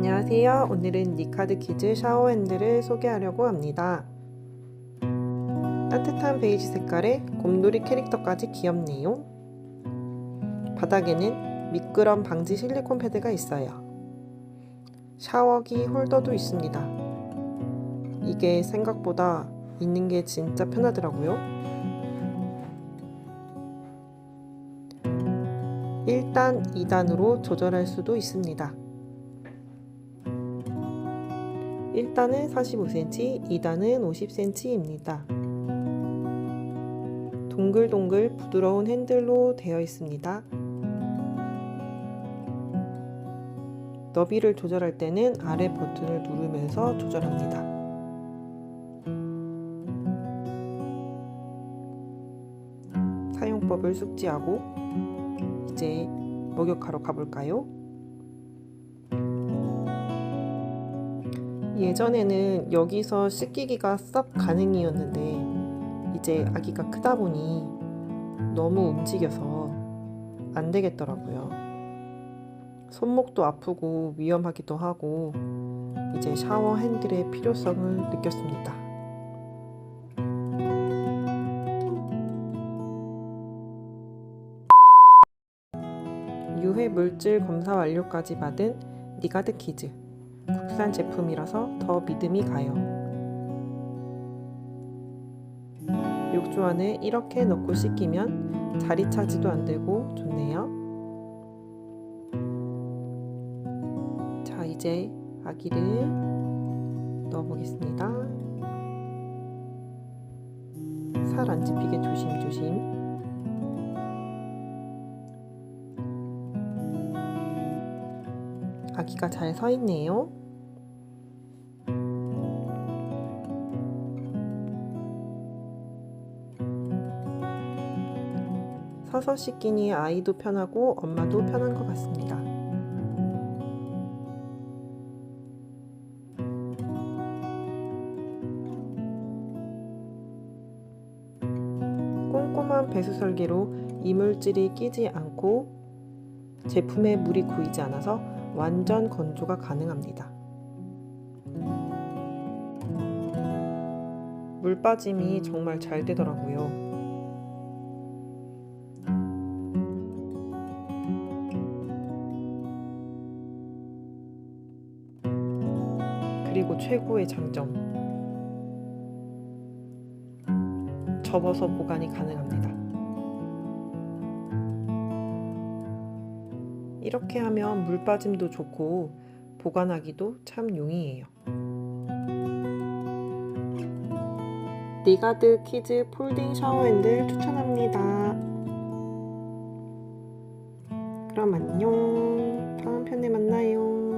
안녕하세요. 오늘은 니카드 키즈 샤워 핸들을 소개하려고 합니다. 따뜻한 베이지 색깔에 곰돌이 캐릭터까지 귀엽네요. 바닥에는 미끄럼 방지 실리콘 패드가 있어요. 샤워기 홀더도 있습니다. 이게 생각보다 있는 게 진짜 편하더라고요. 1단, 2단으로 조절할 수도 있습니다. 1단은 45cm, 2단은 50cm입니다. 동글동글 부드러운 핸들로 되어 있습니다. 너비를 조절할 때는 아래 버튼을 누르면서 조절합니다. 사용법을 숙지하고 이제 목욕하러 가볼까요? 예전에는 여기서 씻기기가 썩 가능이었는데 이제 아기가 크다 보니 너무 움직여서 안 되겠더라고요. 손목도 아프고 위험하기도 하고 이제 샤워 핸들의 필요성을 느꼈습니다. 유해 물질 검사 완료까지 받은 니가드 키즈. 국산 제품이라서 더 믿음이 가요. 욕조 안에 이렇게 넣고 씻기면 자리 차지도 안 되고 좋네요. 자, 이제 아기를 넣어보겠습니다. 살 안 집히게 조심조심. 아기가 잘 서 있네요. 서서 씻기니 아이도 편하고 엄마도 편한 것 같습니다. 꼼꼼한 배수 설계로 이물질이 끼지 않고 제품에 물이 고이지 않아서 완전 건조가 가능합니다. 물 빠짐이 정말 잘 되더라고요. 그리고 최고의 장점. 접어서 보관이 가능합니다. 이렇게 하면 물 빠짐도 좋고 보관하기도 참 용이해요. 니가드 키즈 폴딩 샤워 핸들 추천합니다. 그럼 안녕. 다음 편에 만나요.